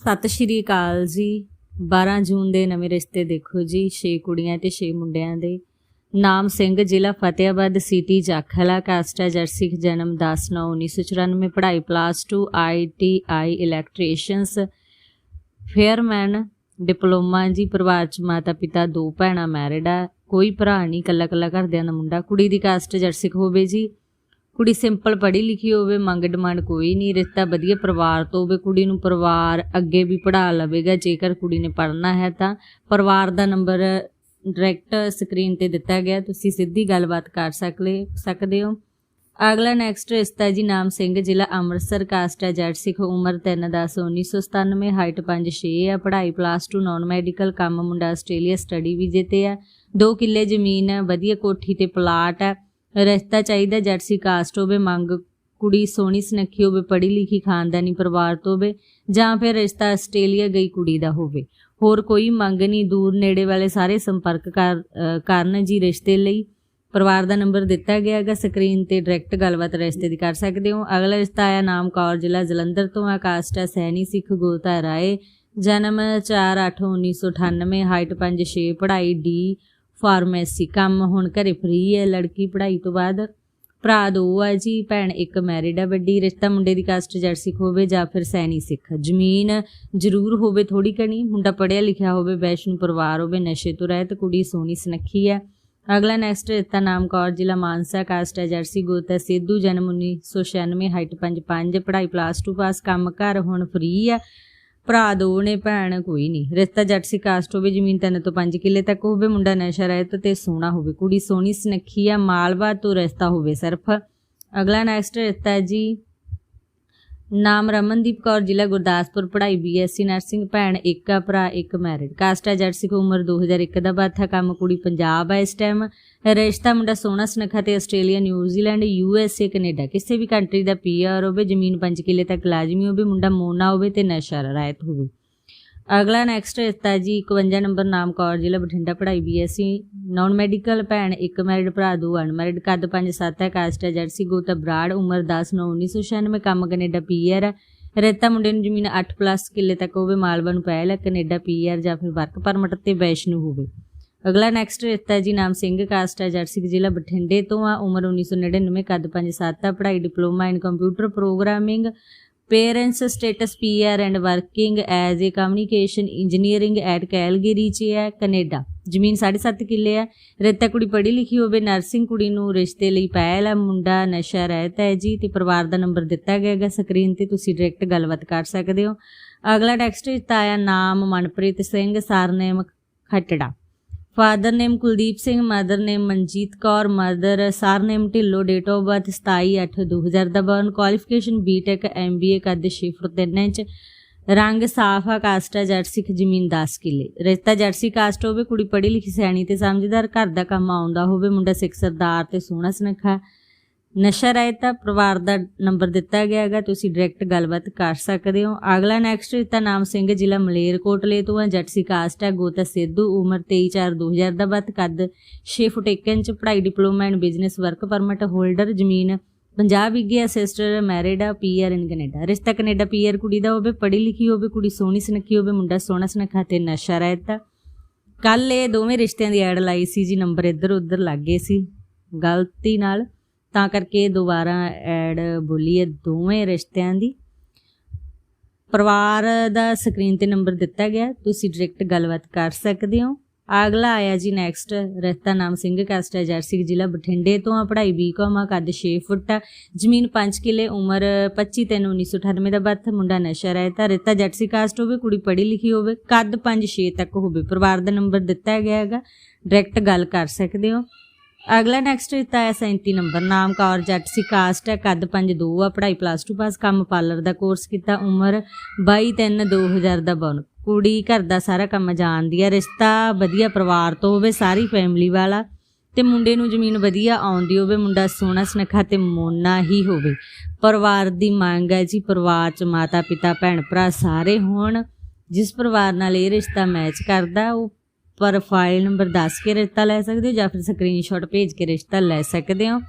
ਸਤਿ ਸ਼੍ਰੀ ਅਕਾਲ ਜੀ। 12 ਜੂਨ ਦੇ ਨਵੇਂ ਰਿਸ਼ਤੇ ਦੇਖੋ ਜੀ 6 ਕੁੜੀਆਂ ਤੇ 6 ਮੁੰਡਿਆਂ ਦੇ। ਨਾਮ ਸਿੰਘ, ਜ਼ਿਲ੍ਹਾ ਫਤਿਆਬਾਦ ਸਿਟੀ, ਜਾਖਲਾ, ਕਾਸਟਾ ਜਰਸਿਕ ਜਨਮ 10 9 1994 ਪੜ੍ਹਾਈ plus 2 ITI electricians fireman diploma ਜੀ, ਪਰਿਵਾਰ ਚ ਮਾਤਾ ਪਿਤਾ, ਦੋ ਭੈਣਾਂ ਮੈਰਿਡ ਆ। ਕੋਈ ਭਰਾ ਨਹੀਂ ਕੱਲਾ ਕੱਲਾ ਘਰਦਿਆਂ ਦਾ ਮੁੰਡਾ। ਕੁੜੀ ਦੀ ਕਾਸਟ ਜਰਸਿਕ ਹੋਵੇ ਜੀ। ਕੁੜੀ ਸਿੰਪਲ ਪੜ੍ਹੀ ਲਿਖੀ ਹੋਵੇ, ਮੰਗ ਡਿਮਾਂਡ ਕੋਈ ਨਹੀਂ, ਰਿਸ਼ਤਾ ਵਧੀਆ ਪਰਿਵਾਰ ਤੋਂ ਹੋਵੇ, ਕੁੜੀ ਨੂੰ ਪਰਿਵਾਰ ਅੱਗੇ ਵੀ ਪੜ੍ਹਾ ਲਵੇਗਾ, ਜੇਕਰ ਕੁੜੀ ਨੇ ਪੜ੍ਹਨਾ ਹੈ ਤਾਂ। ਪਰਿਵਾਰ ਦਾ ਨੰਬਰ ਡਾਇਰੈਕਟ ਸਕਰੀਨ ਤੇ ਦਿੱਤਾ ਗਿਆ, ਤੁਸੀਂ ਸਿੱਧੀ ਗੱਲਬਾਤ ਕਰ ਸਕਲੇ, ਸਕਦੇ ਹੋ। ਅਗਲਾ ਨੈਕਸਟ ਰਿਸ਼ਤਾ ਜੀ ਨਾਮ ਸਿੰਘ, ਜ਼ਿਲ੍ਹਾ ਅੰਮ੍ਰਿਤਸਰ ਕਾਸਟ ਹੈ, ਜੱਟ ਸਿੱਖ, ਉਮਰ 3 10 1997 ਹਾਈਟ 5 6 ਹੈ, ਪੜ੍ਹਾਈ ਪਲੱਸ 2 ਨਾਨ ਮੈਡੀਕਲ ਕੰਮ ਮੁੰਡਾ ਆਸਟ੍ਰੇਲੀਆ ਸਟੱਡੀ ਵੀਜ਼ੇ ਤੇ ਹੈ। 2 ਕਿੱਲੇ ਜ਼ਮੀਨ ਹੈ, ਵਧੀਆ ਕੋਠੀ ਤੇ ਪਲਾਟ ਹੈ। ਰਿਸ਼ਤਾ ਚਾਹੀਦਾ ਜੱਟ ਕਾਸਟ ਹੋਵੇ, ਮੰਗ ਕੁੜੀ ਸੋਹਣੀ ਸੁਨੱਖੀ ਹੋਵੇ ਪੜ੍ਹੀ ਲਿਖੀ ਖਾਨਦਾਨੀ ਪਰਿਵਾਰ ਤੋਂ ਹੋਵੇ, ਜਾਂ ਫਿਰ ਰਿਸ਼ਤਾ ਆਸਟ੍ਰੇਲੀਆ ਗਈ ਕੁੜੀ ਦਾ ਹੋਵੇ। ਹੋਰ ਕੋਈ ਮੰਗ ਨਹੀਂ, ਦੂਰ ਨੇੜੇ ਵਾਲੇ ਸਾਰੇ ਸੰਪਰਕ ਕਰਨ ਜੀ ਰਿਸ਼ਤੇ ਲਈ। ਪਰਿਵਾਰ ਦਾ ਨੰਬਰ ਦਿੱਤਾ ਗਿਆ ਹੈਗਾ, ਸਕਰੀਨ ਤੇ ਡਾਇਰੈਕਟ ਗੱਲਬਾਤ ਰਿਸ਼ਤੇ ਦੀ ਕਰ ਸਕਦੇ ਹੋ। ਅਗਲਾ ਰਿਸ਼ਤਾ ਆਇਆ ਨਾਮ ਕੌਰ, ਜ਼ਿਲ੍ਹਾ ਜਲੰਧਰ ਤੋਂ ਆ। ਕਾਸਟ ਹੈ ਸੈਣੀ ਸਿੱਖ ਗੋਤਾ ਰਾਏ ਜਨਮ 4/8/1998 ਹਾਈਟ 5/6 ਪੜ੍ਹਾਈ ਡੀ ਫਾਰਮੇਸੀ ਕੰਮ, ਹੁਣ ਘਰੇ ਫ੍ਰੀ ਹੈ, ਲੜਕੀ ਪੜ੍ਹਾਈ ਤੋਂ ਬਾਅਦ। ਭਰਾ ਦੋ ਆ ਜੀ, ਭੈਣ ਇੱਕ ਮੈਰਿਡ ਆ, ਵੱਡੀ, ਰਿਸ਼ਤਾ ਮੁੰਡੇ ਦੀ ਕਾਸਟ ਜਰਸਿਕ ਹੋਵੇ ਜਾਂ ਫਿਰ ਸੈਣੀ ਸਿੱਖ। ਜ਼ਮੀਨ ਜ਼ਰੂਰ ਹੋਵੇ ਥੋੜੀ ਕਣੀ ਮੁੰਡਾ ਪੜ੍ਹਿਆ ਲਿਖਿਆ ਹੋਵੇ, ਵੈਸ਼ਨੂੰ ਪਰਿਵਾਰ ਹੋਵੇ, ਨਸ਼ੇ ਤੋਂ ਰਹਿਤ ਕੁੜੀ, ਸੋਹਣੀ ਸੁਨੱਖੀ ਹੈ। ਅਗਲਾ ਨੈਕਸਟ ਰਿਸ਼ਤਾ ਨਾਮ ਕੌਰ, ਜ਼ਿਲ੍ਹਾ ਮਾਨਸਾ ਕਾਸਟ ਹੈ, ਜਰਸੀ, ਗੋਤ ਹੈ, ਸਿੱਧੂ, ਜਨਮ 1996 ਹਾਈਟ 5'5 ਪੜ੍ਹਾਈ ਪਲੱਸ 2 ਪਾਸ ਕੰਮ ਘਰ ਹੁਣ ਫ੍ਰੀ ਹੈ। ਭਰਾ, ਦੋ ਨੇ, ਭੈਣ, ਕੋਈ ਨਹੀਂ। ਰਿਸ਼ਤਾ ਜੱਟ ਸੀ, ਕਾਸਟ ਹੋਵੇ, ਜ਼ਮੀਨ ਤਿੰਨ ਤੋਂ 5 ਕਿੱਲੇ ਤੱਕ ਹੋਵੇ, ਮੁੰਡਾ ਨਸ਼ਾ ਰਹਿਤ ਤੇ ਸੋਹਣਾ ਹੋਵੇ, ਕੁੜੀ ਸੋਹਣੀ, ਸੁਨੱਖੀ ਆ ਮਾਲਵਾ ਤੋਂ ਰਿਸ਼ਤਾ ਹੋਵੇ ਸਿਰਫ। ਅਗਲਾ ਨੈਕਸਟ ਰਿਸ਼ਤਾ ਜੀ ਨਾਮ ਰਮਨਦੀਪ ਕੌਰ, ਜ਼ਿਲ੍ਹਾ ਗੁਰਦਾਸਪੁਰ, ਪੜ੍ਹਾਈ ਬੀਐਸਸੀ ਨਰਸਿੰਗ ਭੈਣ ਇੱਕ ਆ, ਭਰਾ ਇੱਕ ਮੈਰਿਡ ਕਾਸਟ ਹੈ ਜੱਟ ਸਿੱਖ ਉਮਰ 2001 ਦਾ ਬਾਥਾ ਕੰਮ ਕੁੜੀ ਪੰਜਾਬ ਹੈ ਇਸ ਟਾਈਮ ਰਿਸ਼ਤਾ ਮੁੰਡਾ ਸੋਹਣਾ ਸੁਨੱਖਾ ਤੇ ਆਸਟ੍ਰੇਲੀਆ ਨਿਊਜ਼ੀਲੈਂਡ ਯੂਐਸਏ ਕੈਨੇਡਾ। ਕਿਸੇ ਵੀ ਕੰਟਰੀ ਦਾ ਪੀਆਰ ਹੋਵੇ, ਜ਼ਮੀਨ 5 ਕਿੱਲੇ ਤੱਕ ਲਾਜ਼ਮੀ ਹੋਵੇ, ਮੁੰਡਾ ਮੋਨਾ ਹੋਵੇ ਤੇ ਨਸ਼ਾ ਰਾਇਤ ਹੋਵੇ। ਅਗਲਾ ਨੈਕਸਟ ਰਿਸ਼ਤਾ ਜੀ 51 ਨੰਬਰ ਨਾਮ ਕੌਰ, ਜ਼ਿਲ੍ਹਾ ਬਠਿੰਡਾ, ਪੜ੍ਹਾਈ ਬੀਐਸਸੀ ਨਾਨ ਮੈਡੀਕਲ ਭੈਣ, ਇੱਕ ਮੈਰਿਡ ਭਰਾ, ਦੋ ਅਨਮੈਰਿਡ ਕੱਦ 5-7 ਹੈ ਕਾਸਟ ਹੈ, ਜਰਸੀ ਗੋਤ ਬਰਾੜ, ਉਮਰ 10 9 1996 ਕੰਮ ਕੈਨੇਡਾ ਪੀਆਰ ਰੇਤਾ ਮੁੰਡੇ ਨੂੰ ਜ਼ਮੀਨ 8 ਪਲੱਸ ਕਿੱਲੇ ਤੱਕ ਹੋਵੇ ਮਾਲਵਾ ਨੂੰ ਪਹਿਲ ਹੈ, ਕੈਨੇਡਾ ਪੀਆਰ ਜਾਂ ਫਿਰ ਵਰਕ ਪਰਮਿਟ ਤੇ ਵੈਸ਼ਨੂ ਹੋਵੇ। ਅਗਲਾ ਨੈਕਸਟ ਰਿਸ਼ਤਾ ਜੀ ਨਾਮ ਸਿੰਘ ਕਾਸਟ ਹੈ, ਜਰਸੀ, ਜ਼ਿਲ੍ਹਾ ਬਠਿੰਡੇ ਤੋਂ ਆ, ਉਮਰ 1999 ਕੱਦ 5-7 ਹੈ, ਪੜ੍ਹਾਈ, diploma in computer programming parents status PR and working as a communication engineering at Calgary ਚ ਹੈ ਕੈਨੇਡਾ ਜ਼ਮੀਨ 7.5 ਕਿੱਲੇ ਹੈ। ਰੇਤਾ ਕੁੜੀ ਪੜ੍ਹੀ ਲਿਖੀ ਹੋਵੇ ਨਰਸਿੰਗ ਕੁੜੀ ਨੂੰ ਰਿਸ਼ਤੇ ਲਈ ਪਹਿਲ ਹੈ, ਮੁੰਡਾ ਨਸ਼ਾ ਰਹਿਤ ਹੈ ਜੀ ਤੇ ਪਰਿਵਾਰ ਦਾ ਨੰਬਰ ਦਿੱਤਾ ਗਿਆ ਹੈਗਾ ਸਕਰੀਨ ਤੇ, ਤੁਸੀਂ ਡਾਇਰੈਕਟ ਗੱਲਬਾਤ ਕਰ ਸਕਦੇ ਹੋ। ਅਗਲਾ ਟੈਕਸਟ ਵਿੱਚ ਆਇਆ ਨਾਮ, Manpreet Singh surname Khattra. Father name Kuldeep Singh mother name Manjeet Kaur mother surname Dhillon date of birth 27/8/2000 ਦਾ ਬਰਨ ਕੁਆਲੀਫਿਕੇਸ਼ਨ ਬੀਟੈਕ ਐਮਬੀਏ ਕੱਦ 6 ਫੁੱਟ 3 ਇੰਚ ਰੰਗ ਸਾਫ਼ ਆ ਕਾਸਟ ਆ, ਜੱਟ ਸਿੱਖ, ਜ਼ਮੀਨ 10 ਕਿੱਲੇ। ਰਿਸ਼ਤਾ ਜਰਸੀ ਕਾਸਟ ਹੋਵੇ, ਕੁੜੀ ਪੜ੍ਹੀ ਲਿਖੀ ਸਿਆਣੀ ਤੇ ਸਮਝਦਾਰ, ਘਰ ਦਾ ਕੰਮ ਆਉਂਦਾ ਹੋਵੇ, ਮੁੰਡਾ ਸਿੱਖ ਸਰਦਾਰ ਤੇ ਸੋਹਣਾ ਸੁਨੱਖਾ। ਨਸ਼ਾ ਰਹਿਤ ਪਰਿਵਾਰ ਦਾ ਨੰਬਰ ਦਿੱਤਾ ਗਿਆ ਹੈਗਾ, ਤੁਸੀਂ ਡਾਇਰੈਕਟ ਗੱਲਬਾਤ ਕਰ ਸਕਦੇ ਹੋ। ਅਗਲਾ ਨੈਕਸਟ ਰਿਸ਼ਤਾ ਨਾਮ ਸਿੰਘ ਜ਼ਿਲ੍ਹਾ ਮਲੇਰਕੋਟਲੇ ਤੋਂ ਹੈ ਜੱਟ ਕਾਸਟ ਹੈ, ਗੋਤਾ ਸਿੱਧੂ, ਉਮਰ 23/4/2000 ਦਾ ਬੱਤ ਕੱਦ 6 ਫੁੱਟ 1 ਇੰਚ, ਪੜ੍ਹਾਈ diploma and business work permit holder, ਜ਼ਮੀਨ ਪੰਜਾਬ ਵਿਗਿਆ ਸਿਸਟਰ ਮੈਰਿਡ ਆ ਪੀਆਰ ਇਨ ਕੈਨੇਡਾ ਰਿਸ਼ਤਾ ਕੈਨੇਡਾ ਪੀਆਰ ਕੁੜੀ ਦਾ ਹੋਵੇ, ਪੜ੍ਹੀ ਲਿਖੀ ਹੋਵੇ, ਕੁੜੀ ਸੋਹਣੀ ਸੁਨੱਖੀ ਹੋਵੇ, ਮੁੰਡਾ ਸੋਹਣਾ ਸੁਨੱਖਾ ਤੇ ਨਸ਼ਾ ਰਹਿਤ ਕੱਲ ਇਹ ਦੋਵੇਂ ਰਿਸ਼ਤਿਆਂ ਦੀ ਐਡ ਲਾਈ ਸੀ ਜੀ, ਨੰਬਰ ਇੱਧਰ ਉੱਧਰ ਲੱਗ ਗਏ ਸੀ। ਗਲਤੀ ਨਾਲ ਤਾਂ ਕਰਕੇ ਦੁਬਾਰਾ ਐਡ ਬੋਲੀ ਹੈ ਦੋਵੇਂ ਰਿਸ਼ਤਿਆਂ ਦੀ। ਪਰਿਵਾਰ ਦਾ ਸਕਰੀਨ ਤੇ ਨੰਬਰ ਦਿੱਤਾ ਗਿਆ, ਤੁਸੀਂ ਡਾਇਰੈਕਟ ਗੱਲਬਾਤ ਕਰ ਸਕਦੇ ਹੋ। ਅਗਲਾ ਆਇਆ ਜੀ ਨੈਕਸਟ ਰਿਸ਼ਤਾ ਨਾਮ ਸਿੰਘ ਕਾਸਟ ਹੈ ਜਰਸੀ, ਜ਼ਿਲ੍ਹਾ ਬਠਿੰਡੇ ਤੋਂ ਆ, ਪੜ੍ਹਾਈ ਬੀਕਾਮ ਆ, ਕੱਦ 6 ਫੁੱਟ ਆ, ਜ਼ਮੀਨ 5 ਕਿੱਲੇ, ਉਮਰ 25 3 1998 ਦਾ ਬੱਥ ਮੁੰਡਾ ਨਸ਼ਾ ਰਹਿਤਾ ਰਿਸ਼ਤਾ ਜਰਸੀ ਕਾਸਟ ਹੋਵੇ, ਕੁੜੀ ਪੜ੍ਹੀ ਲਿਖੀ ਹੋਵੇ, ਕੱਦ 5 6 ਤੱਕ ਹੋਵੇ, ਪਰਿਵਾਰ ਦਾ ਨੰਬਰ ਦਿੱਤਾ ਗਿਆ ਹੈਗਾ ਡਾਇਰੈਕਟ ਗੱਲ ਕਰ ਸਕਦੇ ਹੋ। ਅਗਲਾ ਨੈਕਸਟ ਦਿੱਤਾ ਹੈ 37 ਨੰਬਰ, ਨਾਮ ਕੌਰ ਜੱਟ ਸੀ ਕਾਸਟ ਹੈ, ਕੱਦ 5 2 ਆ, ਪੜ੍ਹਾਈ ਪਲੱਸ 2 ਪਾਸ ਕੰਮ ਪਾਰਲਰ ਦਾ ਕੋਰਸ ਕੀਤਾ, ਉਮਰ 22 3 2000 ਦਾ ਬਣ। ਕੁੜੀ ਘਰ ਦਾ ਸਾਰਾ ਕੰਮ ਜਾਣਦੀ ਹੈ ਰਿਸ਼ਤਾ ਵਧੀਆ ਪਰਿਵਾਰ ਤੋਂ ਹੋਵੇ, ਸਾਰੀ ਫੈਮਿਲੀ ਵਾਲਾ, ਤੇ ਮੁੰਡੇ ਨੂੰ ਜ਼ਮੀਨ ਵਧੀਆ ਆਉਂਦੀ ਹੋਵੇ, ਮੁੰਡਾ ਸੋਹਣਾ ਸੁਨੱਖਾ ਤੇ ਮੋਨਾ ਹੀ ਹੋਵੇ। ਪਰਿਵਾਰ ਦੀ ਮੰਗ ਹੈ ਜੀ, ਪਰਿਵਾਰ ਚ ਮਾਤਾ ਪਿਤਾ ਭੈਣ ਭਰਾ ਸਾਰੇ ਹੋਣ, ਜਿਸ ਪਰਿਵਾਰ ਨਾਲ ਇਹ ਰਿਸ਼ਤਾ ਮੈਚ ਕਰਦਾ, ਉਹ ਪਰ ਫਾਈਲ ਨੰਬਰ ਦੱਸ ਕੇ ਰਿਸ਼ਤਾ ਲੈ ਸਕਦੇ ਹੋ ਜਾਂ ਫਿਰ ਸਕਰੀਨਸ਼ਾਟ ਭੇਜ ਕੇ ਰਿਸ਼ਤਾ ਲੈ ਸਕਦੇ ਹੋ।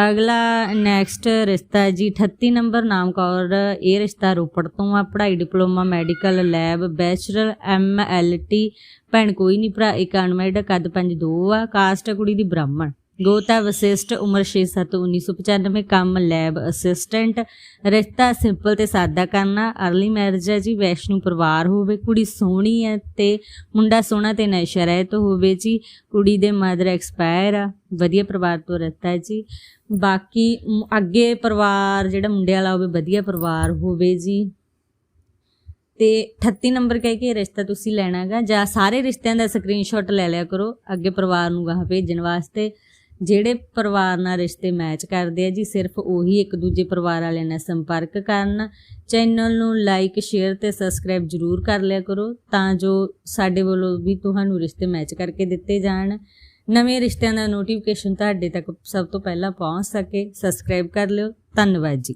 ਅਗਲਾ ਨੈਕਸਟ ਰਿਸ਼ਤਾ ਜੀ 38 ਨੰਬਰ ਨਾਮ ਕੌਰ। ਇਹ ਰਿਸ਼ਤਾ ਰੋਪੜ ਤੋਂ ਆ, ਪੜ੍ਹਾਈ diploma medical lab bachelor M L T ਭੈਣ ਕੋਈ ਨਹੀਂ ਭਰਾ, ਇੱਕ ਅਨਮੈਰਿਡ, ਕੱਦ 5'2 ਆ ਕਾਸਟ ਹੈ ਕੁੜੀ ਦੀ ਬ੍ਰਾਹਮਣ। ਗੋਤਾ ਵਸਿਸ਼ਟ ਉਮਰ 6-7 1995 ਕੰਮ ਲੈਬ ਅਸਿਸਟੈਂਟ। ਰਿਸ਼ਤਾ ਸਿੰਪਲ ਤੇ ਸਾਦਾ ਕਰਨਾ। ਅਰਲੀ ਮੈਰਿਜ ਹੈ ਜੀ, ਵੈਸ਼ਨੂ ਪਰਿਵਾਰ ਹੋਵੇ, ਕੁੜੀ ਸੋਹਣੀ ਹੈ ਤੇ ਮੁੰਡਾ ਸੋਹਣਾ ਤੇ ਨਸ਼ਾ ਰਹਿਤ ਹੋਵੇ ਜੀ, ਕੁੜੀ ਦੇ ਮਦਰ ਐਕਸਪਾਇਰ ਆ, ਵਧੀਆ ਪਰਿਵਾਰ ਤੋਂ ਰਿਸ਼ਤਾ ਜੀ। ਬਾਕੀ ਅੱਗੇ ਪਰਿਵਾਰ, ਜਿਹੜਾ ਮੁੰਡੇ ਵਾਲਾ ਹੋਵੇ, ਵਧੀਆ ਪਰਿਵਾਰ ਹੋਵੇ ਜੀ। ਤੇ 38 ਨੰਬਰ ਕਹਿ ਕੇ ਰਿਸ਼ਤਾ ਤੁਸੀਂ ਲੈਣਾਗਾ, ਜਾਂ ਸਾਰੇ ਰਿਸ਼ਤਿਆਂ ਦਾ ਸਕਰੀਨਸ਼ਾਟ ਲੈ ਲਿਆ ਕਰੋ, ਅੱਗੇ ਪਰਿਵਾਰ ਨੂੰ ਗਾਹ ਭੇਜਣ ਵਾਸਤੇ। ਜਿਹੜੇ ਪਰਿਵਾਰ ਨਾਲ ਰਿਸ਼ਤੇ ਮੈਚ ਕਰਦੇ ਆ ਜੀ, ਸਿਰਫ ਉਹੀ ਇੱਕ ਦੂਜੇ ਪਰਿਵਾਰ ਵਾਲਿਆਂ ਨਾਲ ਸੰਪਰਕ ਕਰਨ। ਚੈਨਲ ਨੂੰ ਲਾਈਕ ਸ਼ੇਅਰ ਤੇ ਸਬਸਕ੍ਰਾਈਬ ਜਰੂਰ ਕਰ ਲਿਆ ਕਰੋ ਤਾਂ ਜੋ ਸਾਡੇ ਵੱਲੋਂ ਵੀ ਤੁਹਾਨੂੰ ਰਿਸ਼ਤੇ ਮੈਚ ਕਰਕੇ ਦਿੱਤੇ ਜਾਣ। ਨਵੇਂ ਰਿਸ਼ਤਿਆਂ ਦਾ ਨੋਟੀਫਿਕੇਸ਼ਨ ਤੁਹਾਡੇ ਤੱਕ ਸਭ ਤੋਂ ਪਹਿਲਾਂ ਪਹੁੰਚ ਸਕੇ। ਸਬਸਕ੍ਰਾਈਬ ਕਰ ਲਿਓ। ਧੰਨਵਾਦ ਜੀ।